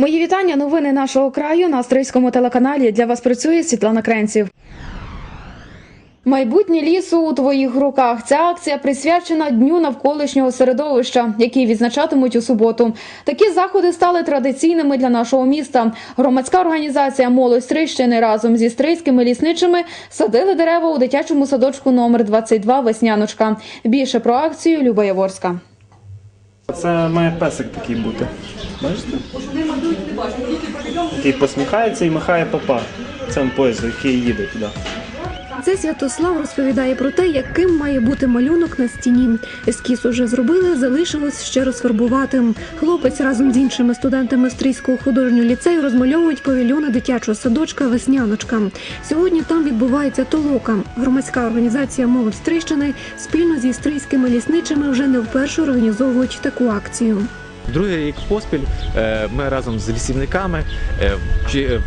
Мої вітання. Новини нашого краю на австрійському телеканалі. Для вас працює Світлана Кренців. Майбутнє лісу у твоїх руках. Ця акція присвячена дню навколишнього середовища, який відзначатимуть у суботу. Такі заходи стали традиційними для нашого міста. Громадська організація Молодь Стрийщини разом зі стрийськими лісничими садили дерева у дитячому садочку номер 22 Весняночка. Більше про акцію Люба Яворська. Це має песик такий бути. Бачите? Який посміхається і махає папа. Це поїзд, який їде туди. Це Святослав розповідає про те, яким має бути малюнок на стіні. Ескіз уже зробили, залишилось ще розфарбувати. Хлопець разом з іншими студентами Стрийського художнього ліцею розмальовують павільйони дитячого садочка Весняночка. Сьогодні там відбувається толока. Громадська організація молодь Стрийщини спільно зі стрийськими лісничими вже не вперше організовують таку акцію. Другий рік поспіль е, ми разом з лісівниками е, е,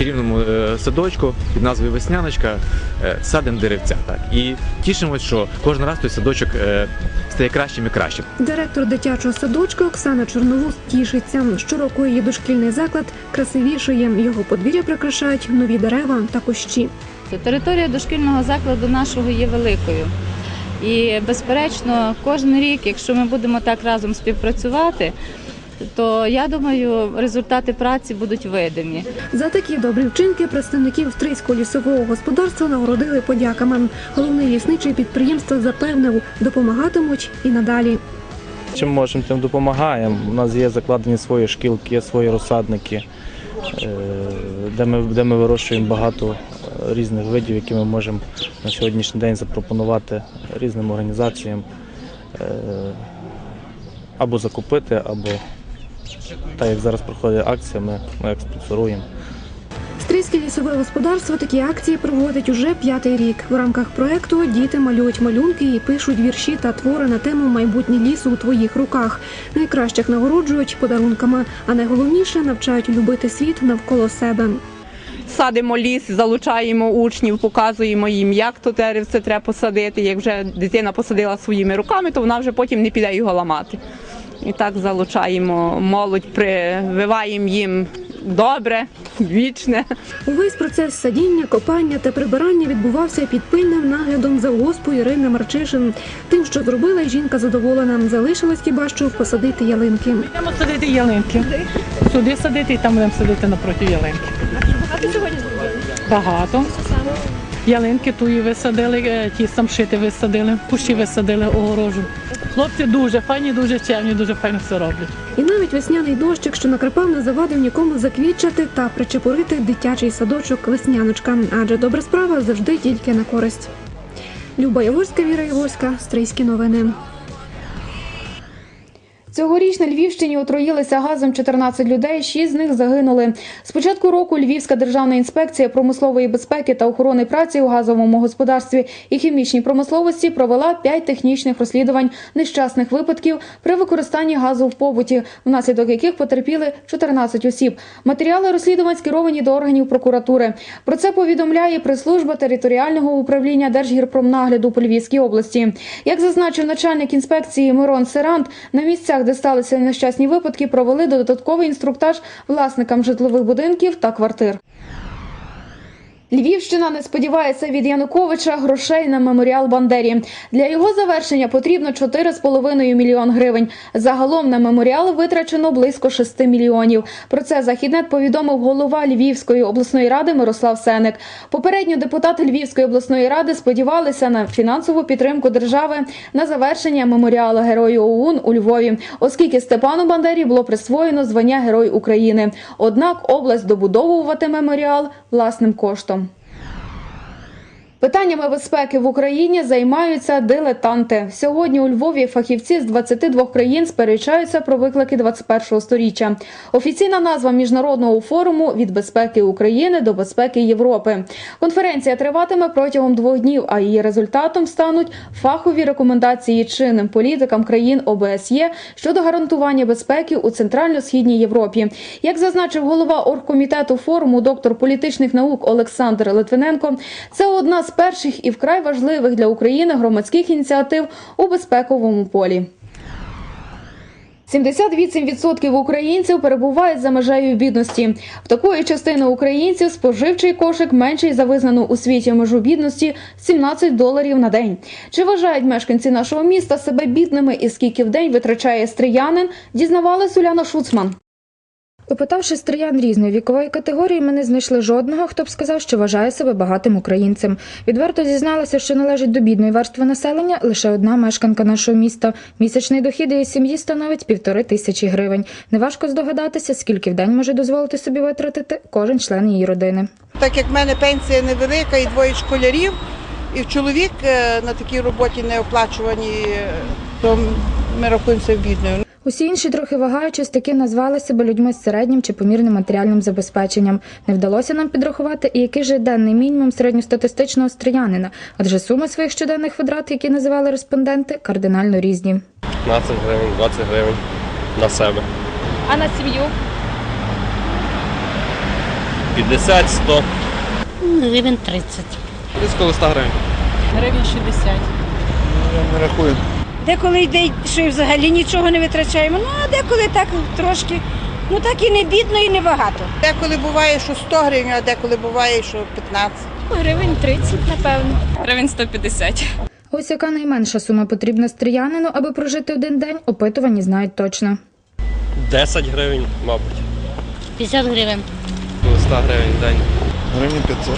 чарівному е, садочку під назвою Весняночка е, садимо деревця. Так і тішимось, що кожен раз той садочок е, стає кращим і кращим. Директор дитячого садочка Оксана Чорновус тішиться. Щороку її дошкільний заклад красивішає. Його подвір'я прикрашають нові дерева та кущі. Територія дошкільного закладу нашого є великою. І, безперечно, кожен рік, якщо ми будемо так разом співпрацювати, то я думаю, результати праці будуть видимі. За такі добрі вчинки представників Стрийського лісового господарства нагородили подяками. Головний лісничий підприємства запевнив, допомагатимуть і надалі. Чим можемо, тим допомагаємо. У нас є закладені свої шкілки, є свої розсадники, е, де ми, де ми вирощуємо багато е, різних видів, які ми можемо на сьогоднішній день запропонувати різним організаціям е, або закупити, або так як зараз проходить акція, ми, ми експонсоруємо. Стрийське лісове господарство такі акції проводить уже п'ятий рік. В рамках проекту діти малюють малюнки і пишуть вірші та твори на тему майбутнє лісу у твоїх руках. Найкращих нагороджують подарунками, а найголовніше навчають любити світ навколо себе. садимо ліс, залучаємо учнів, показуємо їм, як то деревце треба посадити. Як вже дитина посадила своїми руками, то вона вже потім не піде його ламати. І так залучаємо молодь, прививаємо їм добре, вічне. Увесь процес садіння, копання та прибирання відбувався під пильним наглядом завгоспу Ірини Марчишин. Тим, що зробила, жінка задоволена. Залишилось хіба що посадити ялинки. Будемо садити ялинки. Сюди садити і там будемо садити напроти ялинки. Багато сьогодні Багато. Ялинки туї висадили, е, ті самшити висадили, кущі висадили огорожу. Хлопці дуже файні, дуже чемні, дуже файно все роблять. І навіть весняний дощик, що накрапав, не завадив нікому заквітчати та причепурити дитячий садочок весняночка. Адже добра справа завжди тільки на користь. Люба Яворська, Віра Яворська, Стрийські новини. Цьогоріч на Львівщині отруїлися газом 14 людей, 6 з них загинули. З початку року Львівська державна інспекція промислової безпеки та охорони праці у газовому господарстві і хімічній промисловості провела 5 технічних розслідувань нещасних випадків при використанні газу в побуті, внаслідок яких потерпіли 14 осіб. Матеріали розслідувань скеровані до органів прокуратури. Про це повідомляє прес-служба територіального управління Держгірпромнагляду по Львівській області. Як зазначив начальник інспекції Мирон Серант, на місцях, де сталися нещасні випадки, провели додатковий інструктаж власникам житлових будинків та квартир. Львівщина не сподівається від Януковича грошей на меморіал Бандері. Для його завершення потрібно 4,5 мільйон гривень. Загалом на меморіал витрачено близько 6 мільйонів. Про це Західнет повідомив голова Львівської обласної ради Мирослав Сеник. Попередньо депутати Львівської обласної ради сподівалися на фінансову підтримку держави на завершення меморіалу Герою ОУН у Львові, оскільки Степану Бандері було присвоєно звання Герой України. Однак область добудовуватиме меморіал власним коштом. Питаннями безпеки в Україні займаються дилетанти. Сьогодні у Львові фахівці з 22 країн сперечаються про виклики 21-го сторіччя. Офіційна назва міжнародного форуму від безпеки України до безпеки Європи. Конференція триватиме протягом двох днів, а її результатом стануть фахові рекомендації чинним політикам країн ОБСЄ щодо гарантування безпеки у центрально-східній Європі. Як зазначив голова оргкомітету форуму, доктор політичних наук Олександр Литвиненко, це одна з перших і вкрай важливих для України громадських ініціатив у безпековому полі. 78% українців перебувають за межею бідності. В такої частини українців споживчий кошик менший за визнану у світі межу бідності 17 доларів на день. Чи вважають мешканці нашого міста себе бідними і скільки в день витрачає стріянин, дізнавалась Уляна Шуцман. Опитавши стріян різної вікової категорії, ми не знайшли жодного, хто б сказав, що вважає себе багатим українцем. Відверто зізналася, що належить до бідної верстви населення лише одна мешканка нашого міста. Місячний дохід її сім'ї становить півтори тисячі гривень. Неважко здогадатися, скільки в день може дозволити собі витратити кожен член її родини. Так як в мене пенсія невелика і двоє школярів, і чоловік е, на такій роботі не оплачувані, е, то ми рахуємося бідною. Усі інші, трохи вагаючись, таки назвали себе людьми з середнім чи помірним матеріальним забезпеченням. Не вдалося нам підрахувати, і який же денний мінімум середньостатистичного стріянина, адже суми своїх щоденних витрат, які називали респонденти, кардинально різні. 15 гривень, 20 гривень на себе. А на сім'ю? 50, 100. Гривень 30. Близько 100 гривень. Гривень 60. Не рахую. Деколи йде, що і взагалі нічого не витрачаємо. Ну а деколи так трошки. Ну так і не бідно, і не багато. Деколи буває, що 100 гривень, а деколи буває, що 15. Гривень 30, напевно. Гривень 150. Ось яка найменша сума потрібна стріянину, аби прожити один день, опитувані знають точно. 10 гривень, мабуть. 50 гривень. 100 гривень в день. Гривні 500.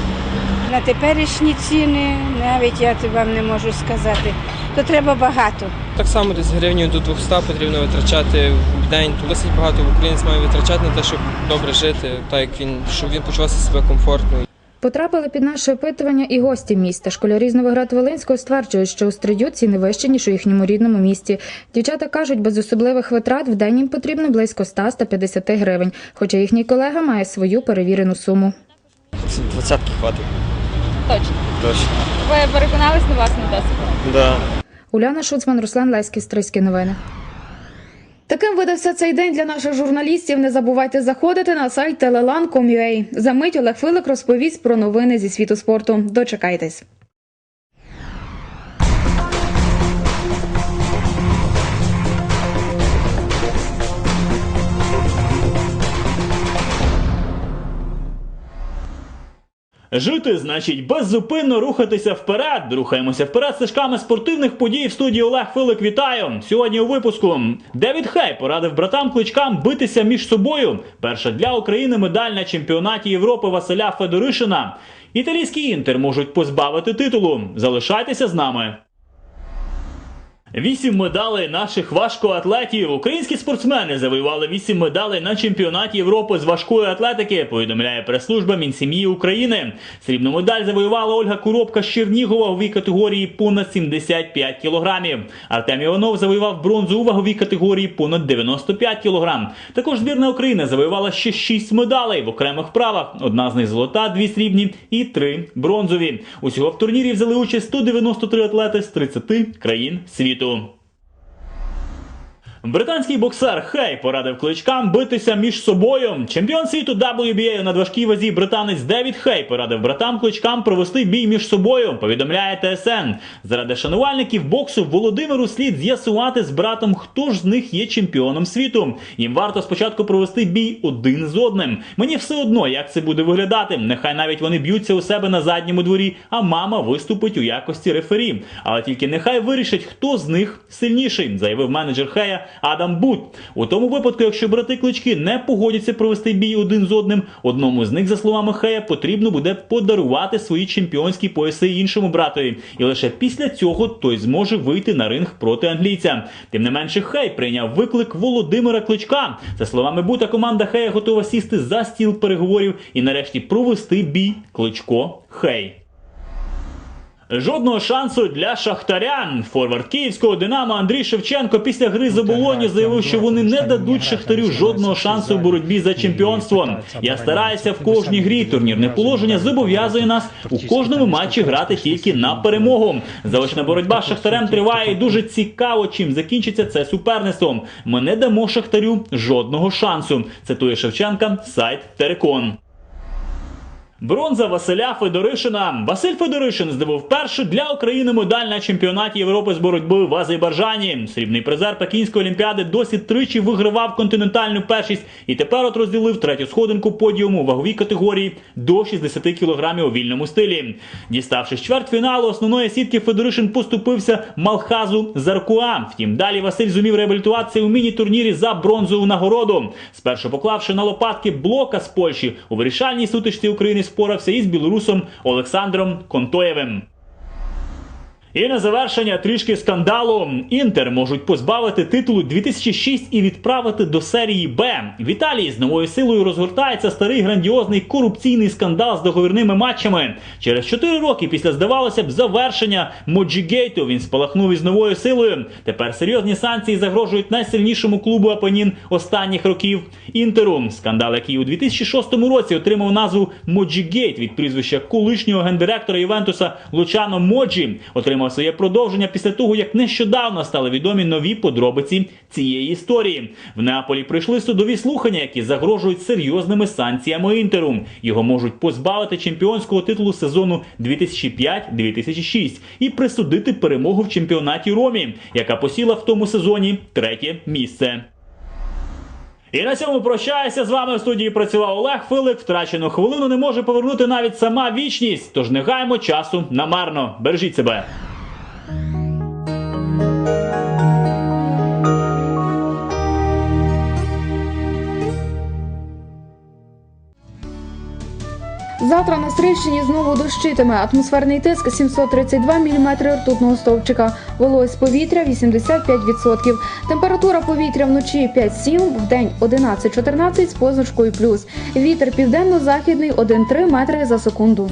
На теперішні ціни навіть я вам не можу сказати. То треба багато. Так само десь гривню до 200 потрібно витрачати в день. Досить багато українець має витрачати на те, щоб добре жити, так як він, щоб він почувався себе комфортно. Потрапили під наше опитування і гості міста. Школярі з Новоград-Волинського стверджують, що у Стрию ціни вищі, ніж у їхньому рідному місті. Дівчата кажуть, без особливих витрат в день їм потрібно близько 100-150 гривень, хоча їхній колега має свою перевірену суму. Двадцятки хватить. Точно. Точно. Ви переконались на власний досвід? Да. Уляна Шуцман, Руслан Леський, Стрийські новини. Таким видався цей день для наших журналістів. Не забувайте заходити на сайт telelan.com.ua. За мить Олег Филик розповість про новини зі світу спорту. Дочекайтесь. Жити значить беззупинно рухатися вперед. Рухаємося вперед стежками спортивних подій в студії Олег Филик. Вітаю! Сьогодні у випуску Девід Хей порадив братам кличкам битися між собою. Перша для України медаль на чемпіонаті Європи Василя Федоришина. Італійський інтер можуть позбавити титулу. Залишайтеся з нами. Вісім медалей наших важкоатлетів. Українські спортсмени завоювали вісім медалей на чемпіонаті Європи з важкої атлетики. Повідомляє прес-служба Мінсім'ї України. Срібну медаль завоювала Ольга Куропка з Чернігова у ваговій категорії понад 75 кілограмів. Артем Іванов завоював бронзу у ваговій категорії понад 95 кілограм. Також збірна України завоювала ще шість медалей в окремих вправах. Одна з них золота, дві срібні і три бронзові. Усього в турнірі взяли участь 193 атлети з 30 країн світу. querido. Британський боксер Хей порадив кличкам битися між собою. Чемпіон світу WBA у надважкій вазі британець Девід Хей порадив братам кличкам провести бій між собою. Повідомляє ТСН. Заради шанувальників боксу Володимиру слід з'ясувати з братом, хто ж з них є чемпіоном світу. Їм варто спочатку провести бій один з одним. Мені все одно, як це буде виглядати. Нехай навіть вони б'ються у себе на задньому дворі, а мама виступить у якості рефері. Але тільки нехай вирішать, хто з них сильніший, заявив менеджер Хея Адам Бут. У тому випадку, якщо брати клички не погодяться провести бій один з одним, одному з них, за словами Хея, потрібно буде подарувати свої чемпіонські пояси іншому братові. І лише після цього той зможе вийти на ринг проти англійця. Тим не менше, Хей прийняв виклик Володимира Кличка. За словами Бута, команда Хея готова сісти за стіл переговорів і нарешті провести бій Кличко Хей. Жодного шансу для шахтарян. Форвард київського Динамо Андрій Шевченко після гри з оболоні заявив, що вони не дадуть шахтарю жодного шансу у боротьбі за чемпіонство. Я стараюся в кожній грі. Турнірне положення зобов'язує нас у кожному матчі грати тільки на перемогу. Заочна боротьба з шахтарем триває і дуже цікаво, чим закінчиться це суперництвом. Ми не дамо шахтарю жодного шансу. Цитує Шевченка сайт Терекон. Бронза Василя Федоришина. Василь Федоришин здобув першу для України медаль на чемпіонаті Європи з боротьби в Азербайджані. Срібний призер Пекінської олімпіади досі тричі вигравав континентальну першість і тепер от розділив третю сходинку подіуму ваговій категорії до 60 кг у вільному стилі. Діставши з чвертьфіналу основної сітки, Федоришин поступився Малхазу Заркуа. Втім, далі Василь зумів реабілітуватися у міні-турнірі за бронзову нагороду. Спершу поклавши на лопатки блока з Польщі у вирішальній сутичці України спорався із білорусом Олександром Контоєвим. І на завершення трішки скандалу. Інтер можуть позбавити титулу 2006 і відправити до серії Б. В Італії з новою силою розгортається старий грандіозний корупційний скандал з договірними матчами. Через 4 роки після здавалося б завершення Моджігейту він спалахнув із новою силою. Тепер серйозні санкції загрожують найсильнішому клубу Апенін останніх років Інтеру. Скандал, який у 2006 році отримав назву Моджігейт від прізвища колишнього гендиректора Ювентуса Лучано Моджі, отримав своє продовження після того, як нещодавно стали відомі нові подробиці цієї історії. В Неаполі прийшли судові слухання, які загрожують серйозними санкціями інтеру. Його можуть позбавити чемпіонського титулу сезону 2005-2006 і присудити перемогу в чемпіонаті Ромі, яка посіла в тому сезоні третє місце. І на цьому прощаюся з вами в студії. Працював Олег Филик. Втрачену хвилину не може повернути навіть сама вічність. Тож не гаймо часу намарно. Бережіть себе. Завтра на Стрийщині знову дощитиме. Атмосферний тиск 732 мм ртутного стовпчика. Вологість повітря 85%. Температура повітря вночі 5-7, вдень 11-14 з позначкою плюс. Вітер південно-західний 1-3 метри за секунду.